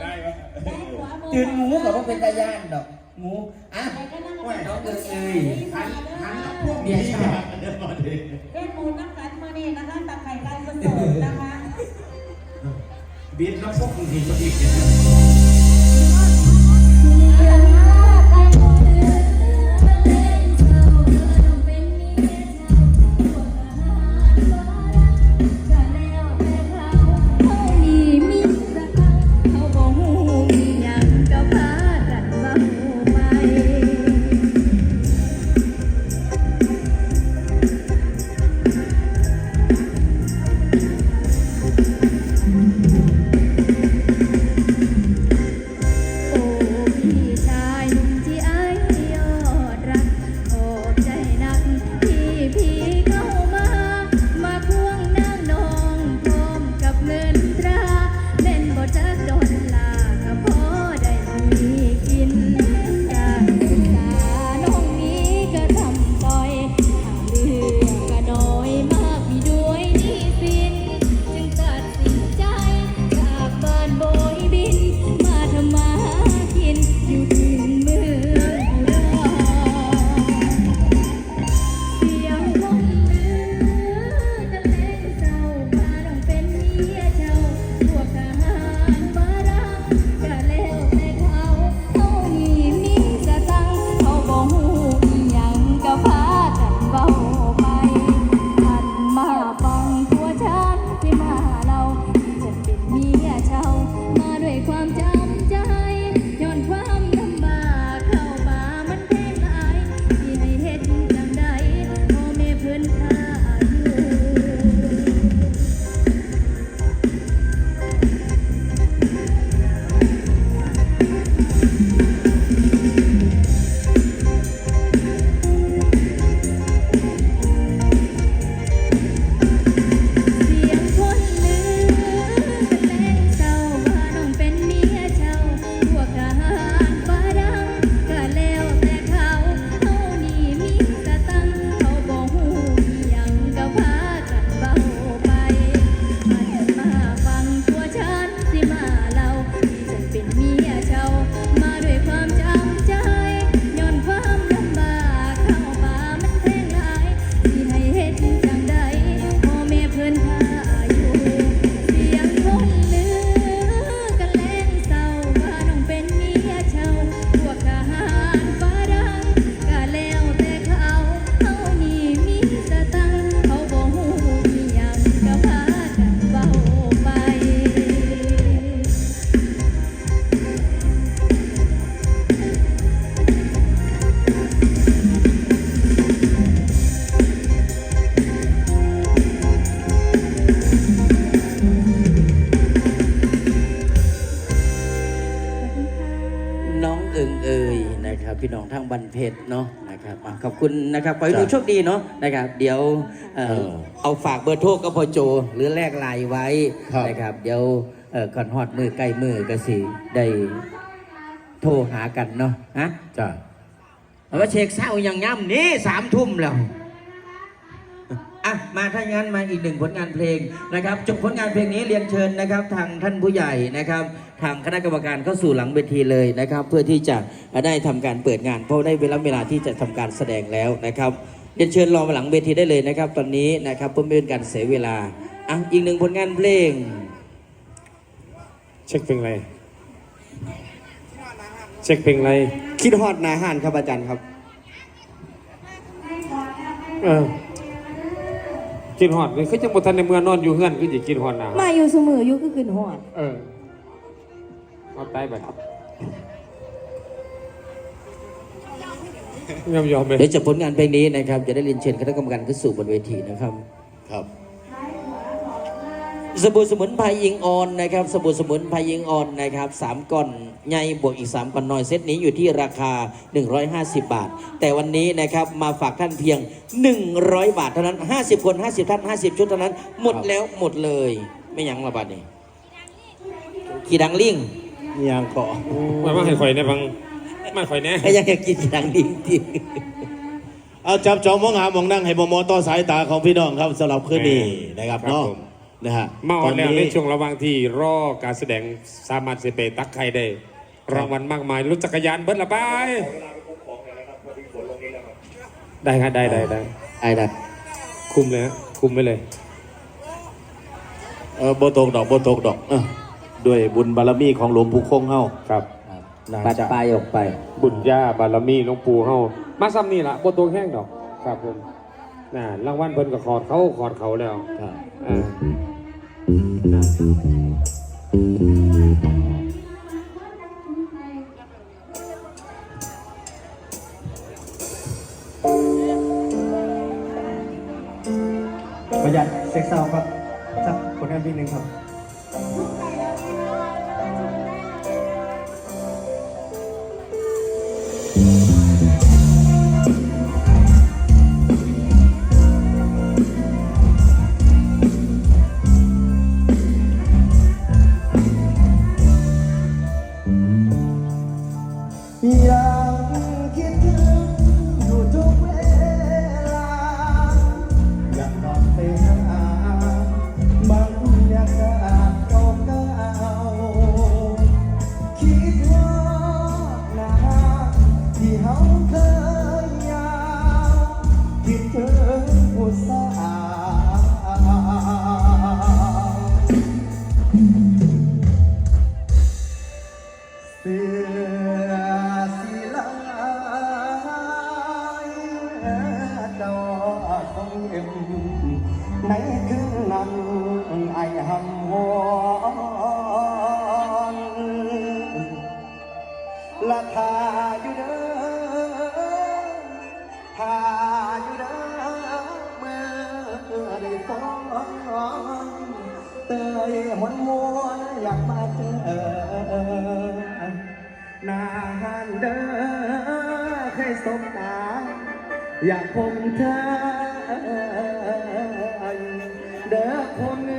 ได้ปะตื่นงูกับว่าเป็นตาย่านดอกงูอะน้องเอิญเอ้ยหันหันกับพวกเมีนี้ยชอบเดี๋ยวก่อนดิเล่นมูลนักการมานี่นะคะตักไข่กันสดๆนะคะบินแล้วพวกมึงทีก็อีกโพี่น้องทางบันเพชรเนาะนะครับอะขอบคุณนะครับขอให้หนูโชคดีเนาะนะครับ เดี๋ยวเอ่อเออเอาฝากเบอร์โทรกับพ่อโจ หรือแลกไลน์ไว้ครับ นะครับ เดี๋ยวเอ่อก่อนฮอดมือใกล้มือก็สิได้โทรหากันเนาะฮะจ้าเอาว่าเช็คเศร้าอย่างย่ำนี่สามทุ่มแล้ว อะมาถ้างั้นมาอีกหนึ่งผลงานเพลงนะครับจบผลงานเพลงนี้เรียนเชิญนะครับ ทางท่านผู้ใหญ่นะครับ ทางคณะกรรมการเข้าสู่หลังเวทีเลยนะครับ เพื่อที่จะได้ทำการเปิดงาน เพราะได้เวลาเวลาที่จะทำการแสดงแล้วนะครับเรียนเชิญรอมาหลังเวทีได้เลยนะครับ ตอนนี้นะครับเพื่อไม่เป็นการเสียเวลาอะอีกหนึ่งผลงานเพลง เช็คเพลงอะไรเช็คเพลงอะไรคิดฮอดนาหานครับอาจารย์ครับเออ กินหอดนี่เขาจะบทันในเมืองนอนอยู่เฮือนก็จะกินหอดหนามาอยู่เสมออยู่ก็ขึ้นหอดเออเอาตายไปยอมยอมไป เดี๋ยวจบผลงานเพลงนี้นะครับ จะได้เรียนเชิญคณะกรรมการขึ้นสู่บนเวทีนะครับ ครับ สบู่สมุนไพรยิงออนนะครับสบู่สมุนไพรยิงออนนะครับสามก้อนใหญ่บวกอีก 3ก้อนน้อยเซตนี้อยู่ที่ราคา 150 บาท แต่วันนี้นะครับมาฝากท่านเพียง 100 บาทเท่านั้น 50 คน 50 ท่าน 50 ชุดเท่านั้น หมดแล้วหมดเลย ไม่ยั้งละบาทนี่ขี่ดังลิงยางเกาะมามาให้ข่อยในบางมาข่อยแน่ไอ้ยังอยากกินขี่ดังลิงจริงเอาจับจองมองหามองนั่งให้บมอต่อสายตาของพี่น้องครับสำหรับคืนนี้นะครับเนาะ นะฮะมาอตอนแล้วในนี้ช่วงระหว่างที่รอการแสดงสามารถเสไปตักไข่ได้ รางวัลมากมายรถจักรยานเบิ้ลละบายได้ครับได้ได้ได้ ไอ้นะคุมเลยฮะคุมไปเลย เออโบตกดอกโบตกดอกเออด้วยบุญบารมีของหลวงปู่คงเฮาครับ น่าปัดจะปลายออกไป บุญญาบารมีหลวงปู่เฮามาซ้ำนี่ละบ่ตัวแห้งดอก ครับผมน่ะรางวัลเพิ่นก็ขอดเขาขอดเขาแล้วครับอ่าน่ะ ประหยัดเซ็กซ์เซาครับ งผู้สาวเนานเด้อเคยสบตา อยากพบเธอเด้อคน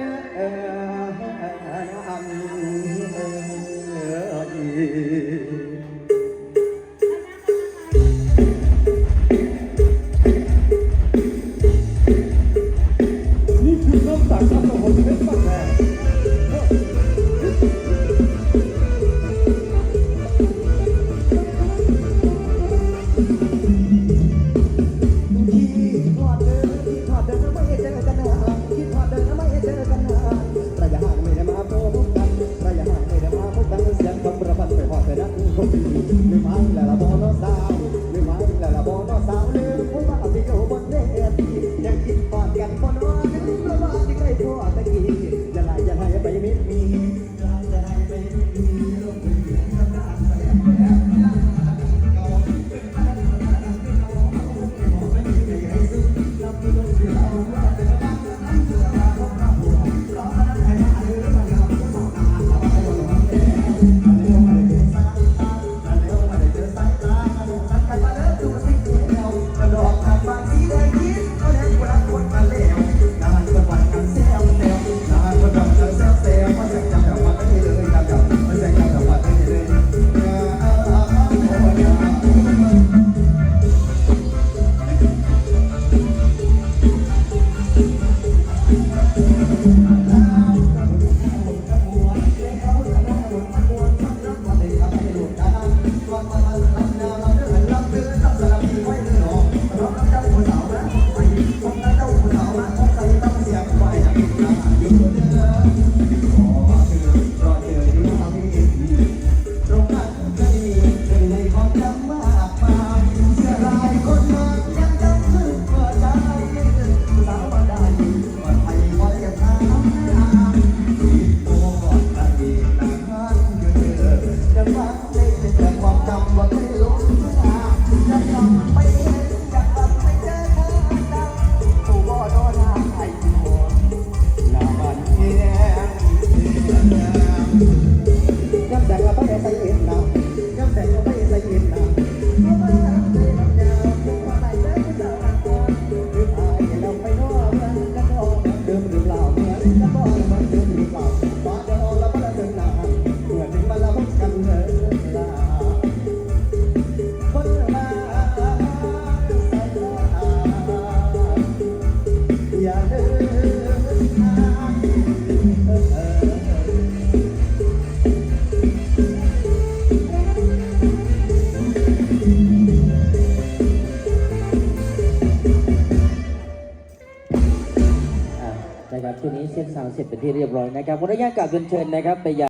สร็จเป็นที่เรียบร้อยนะครับวันนี้กลับเรียนเชิญนะครับไปยัง